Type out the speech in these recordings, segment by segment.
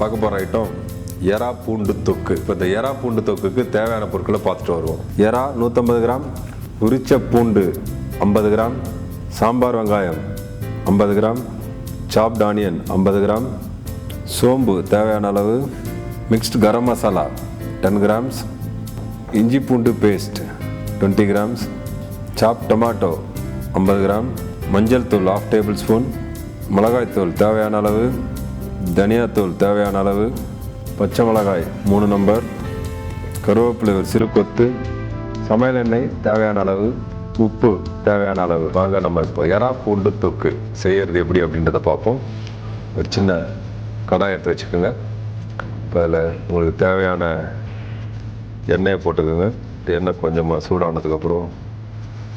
பார்க்க போகிற ஐட்டம் எறா பூண்டு தொக்கு. இப்போ இந்த எறா பூண்டு தொக்குக்கு தேவையான பொருட்களை பார்த்துட்டு வருவோம். எறா நூற்றம்பது கிராம் உரிச்ச பூண்டு ஐம்பது கிராம் சாம்பார் வெங்காயம் ஐம்பது கிராம் சாப்ட் ஆனியன் ஐம்பது கிராம் சோம்பு தேவையான அளவு mixed garam masala ten grams இஞ்சி பூண்டு paste twenty grams chop tomato ஐம்பது கிராம் மஞ்சள் தூள் ஆஃப் டேபிள் ஸ்பூன் மிளகாய்த்தூள் தேவையான அளவு தனியாத்தூள் தேவையான அளவு பச்சை மிளகாய் மூணு நம்பர் கருவேப்பிலை ஒரு சிறு கொத்து சமையல் எண்ணெய் தேவையான அளவு உப்பு தேவையான அளவு. வாங்க நம்ம இப்போ எறா பூண்டு தொக்கு செய்கிறது எப்படி அப்படின்றத பார்ப்போம். ஒரு சின்ன கடாய் எடுத்து வச்சுக்கோங்க. இப்போ அதில் உங்களுக்கு தேவையான எண்ணெயை போட்டுக்கோங்க. எண்ணெய் கொஞ்சமாக சூடானதுக்கப்புறம்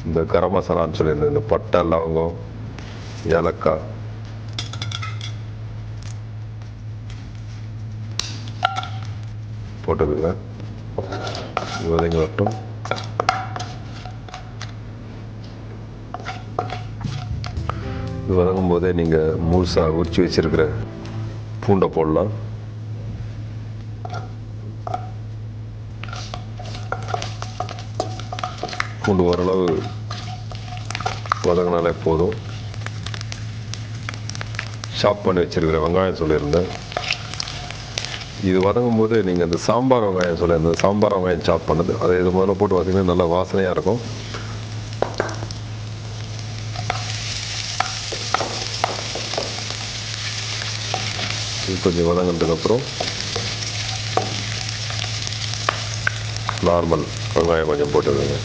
இந்த கரம் மசாலான்னு சொல்லியிருந்தது இந்த பட்டை லவங்கம் ஏலக்காய் போட்டுக்கோங்க இது வதங்கி வரட்டும். இது வதங்கும் போதே நீங்கள் முழுசாக உரிச்சு வச்சிருக்கிற பூண்டை போடலாம். பூண்டு ஓரளவு வதங்கினாலே போதும். ஷாப் பண்ணி வச்சுருக்கிற வெங்காயம் சொல்லியிருந்தேன். இது வதங்கும் போது நீங்கள் அந்த சாம்பார் வெங்காயம் சொல்லியிருந்தேன் சாம்பார் வெங்காயம் சாப் பண்ணது. அதை இது முதல்ல போட்டு பார்த்தீங்கன்னா நல்லா வாசனையாக இருக்கும். இது கொஞ்சம் வதங்கினதுக்கப்புறம் நார்மல் வெங்காயம் கொஞ்சம் போட்டுக்கோங்க.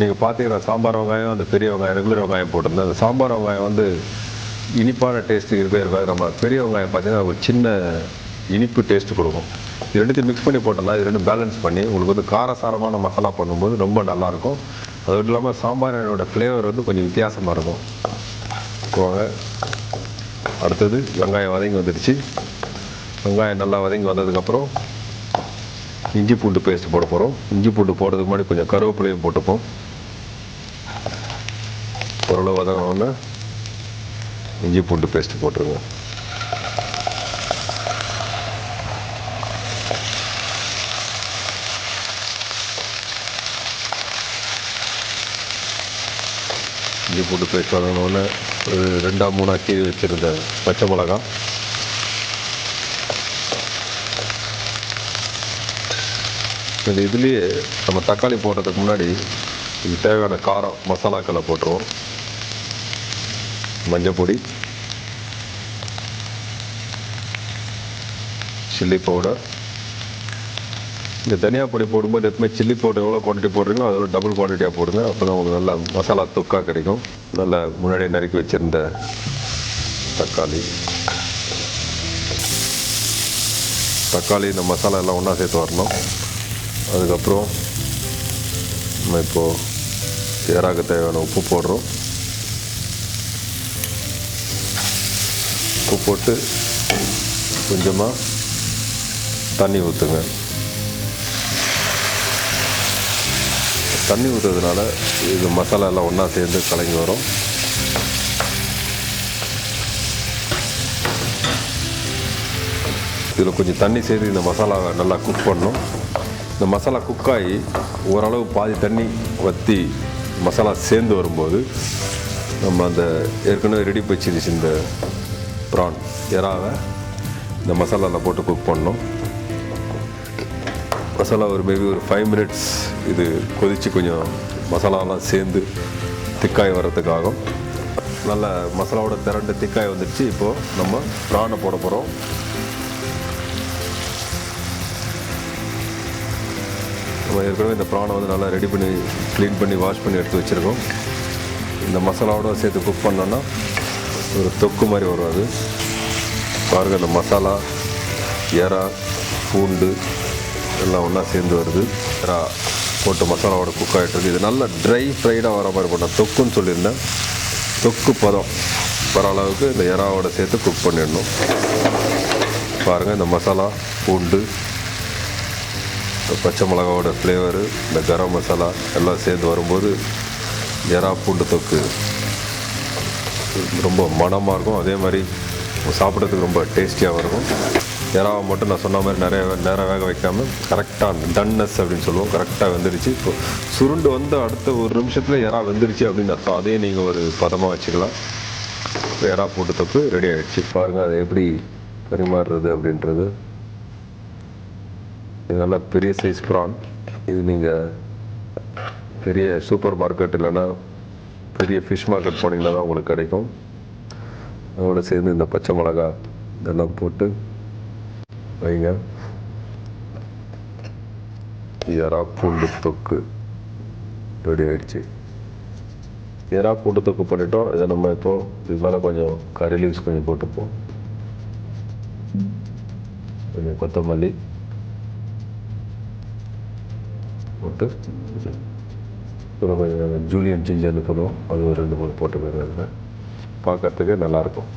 நீங்கள் பார்த்தீங்கன்னா சாம்பார் வெங்காயம் அந்த பெரிய வெங்காயம் ரெகுலர் வெங்காயம் போட்டிருந்தேன் அந்த சாம்பார் வெங்காயம் வந்து இனிப்பான டேஸ்ட் இருக்கவே இருக்காது. நம்ம பெரிய வெங்காயம் பார்த்தீங்கன்னா ஒரு சின்ன இனிப்பு டேஸ்ட் கொடுக்கும். இது ரெண்டுத்தையும் மிக்ஸ் பண்ணி போட்டோம்னா இது ரெண்டும் பேலன்ஸ் பண்ணி உங்களுக்கு வந்து காரசாரமான மசாலா பண்ணும்போது ரொம்ப நல்லாயிருக்கும். அது இல்லாமல் சாம்பாரோட ஃப்ளேவர் வந்து கொஞ்சம் வித்தியாசமாக இருக்கும். போக அடுத்தது வெங்காயம் வதங்கி வந்துடுச்சு. வெங்காயம் நல்லா வதங்கி வந்ததுக்கப்புறம் இஞ்சி பூண்டு பேஸ்ட் போட போகிறோம் இஞ்சி பூண்டு போடுறதுக்கு முன்னாடி கொஞ்சம் கருவேப்பிலையும் போட்டுப்போம். ஓரளவு வதங்கினோடனே இஞ்சி பூண்டு பேஸ்ட் போட்டுருங்க இஞ்சி போட்டு பேஸ்ட் வதங்கினோடனே ஒரு ரெண்டா மூணாக கீறி வச்சுருந்த பச்சை மிளகா இந்த இதுலேயே நம்ம தக்காளி போடுறதுக்கு முன்னாடி இது தேவையான காரம் மசாலாக்களை போட்டுருவோம். மஞ்சள் பொடி சில்லி பவுடர் இந்த தனியா பொடி போடும்போது எப்பவுமே சில்லி பவுடர் எவ்வளோ குவான்டிட்டி போடுறீங்களோ அதோட டபுள் குவான்டிட்டியாக போடுங்க. அப்போ தான் உங்களுக்கு நல்லா மசாலா தொக்காக கிடைக்கும். நல்லா முன்னாடியே நறுக்கி வச்சிருந்த தக்காளி. தக்காளி இந்த மசாலா எல்லாம் ஒன்றா சேர்த்து வரணும். அதுக்கப்புறம் நம்ம இப்போது சேராக தேவையான உப்பு போடுறோம். உப்பு போட்டு கொஞ்சமாக தண்ணி ஊற்றுங்க தண்ணி ஊற்றுறதுனால இது மசாலா எல்லாம் ஒன்றா சேர்ந்து கலங்கி வரும். இதில் கொஞ்சம் தண்ணி சேர்த்து இந்த மசாலாவை நல்லா குக் பண்ணணும். இந்த மசாலா குக் ஆகி ஓரளவு பாதி தண்ணி வற்றி மசாலா சேர்ந்து வரும்போது நம்ம அந்த ஏற்கனவே ரெடி வச்சிருச்சு இந்த ப்ரான் எறாவை இந்த மசாலாவில் போட்டு குக் பண்ணணும். மசாலா ஒரு மேபி ஒரு ஃபைவ் மினிட்ஸ் இது கொதித்து கொஞ்சம் மசாலாலாம் சேர்ந்து திக்காய் வர்றதுக்காகும் நல்ல மசாலாவோட திரண்டு திக்காய் வந்துடுச்சு. இப்போது நம்ம ப்ரானை போட போகிறோம் நம்ம ஏற்கனவே இந்த ப்ரானை வந்து நல்லா ரெடி பண்ணி க்ளீன் பண்ணி வாஷ் பண்ணி எடுத்து வச்சுருக்கோம். இந்த மசாலாவோட சேர்த்து குக் பண்ணோன்னா ஒரு தொக்கு மாதிரி வரும் அது. பாருங்கள் இந்த மசாலா எறா பூண்டு எல்லாம் ஒன்றா சேர்ந்து வருது. எறா. போட்டு மசாலாவோட குக் ஆகிட்டு இருக்கு. இது நல்லா ட்ரை ஃப்ரைடாக வர மாதிரி பண்ணேன் தொக்குன்னு சொல்லியிருந்தேன். தொக்கு பதம். வர அளவுக்கு இந்த எறாவோட சேர்த்து குக் பண்ணிடணும். பாருங்கள் இந்த மசாலா பூண்டு இந்த பச்சை மிளகாவோட ஃப்ளேவரு இந்த கரம் மசாலா எல்லாம் சேர்ந்து வரும்போது எறா பூண்டு தொக்கு. ரொம்ப மனமாக இருக்கும். அதே மாதிரி சாப்பிட்றதுக்கு ரொம்ப டேஸ்டியாகவும் இருக்கும். இறாவை மட்டும் நான் சொன்ன மாதிரி நிறைய நேரம் வேக வைக்காமல் கரெக்டாக டன்னஸ் அப்படின்னு சொல்லுவோம். கரெக்டாக வெந்துருச்சு. இப்போ சுருண்டு வந்து அடுத்த ஒரு நிமிஷத்தில் இறா வெந்துருச்சு அப்படின்னு அர்த்தம் அதே நீங்கள் ஒரு பதமாக வச்சுக்கலாம். இப்போ இறா போட்டு தப்பு ரெடி ஆகிடுச்சு பாருங்கள் அதை எப்படி பரிமாறுறது அப்படின்றது. இது நல்ல பெரிய சைஸ் ப்ரான் இது நீங்கள் பெரிய சூப்பர் மார்க்கெட் இல்லைன்னா பெரிய ஃபிஷ் மார்க்கெட் போனீங்கன்னா தான் உங்களுக்கு கிடைக்கும். அதோட சேர்ந்து இந்த பச்சை மிளகா இதெல்லாம் போட்டு வைங்க. எறா பூண்டு தொக்கு ரெடி ஆகிடுச்சு எறா பூண்டு தொக்கு பண்ணிட்டோம். இதை நம்ம இப்போ இது மேலே கொஞ்சம் கறி லீவ்ஸ் கொஞ்சம் போட்டுப்போம். கொஞ்சம் கொத்தமல்லி போட்டு அப்புறம் கொஞ்சம் ஜூலியன் ஜிஞ்சர்னு சொல்லுவோம். அது ஒரு ரெண்டு மூணு போட்டு போயிருந்தாங்க பார்க்கறதுக்கு நல்லாயிருக்கும்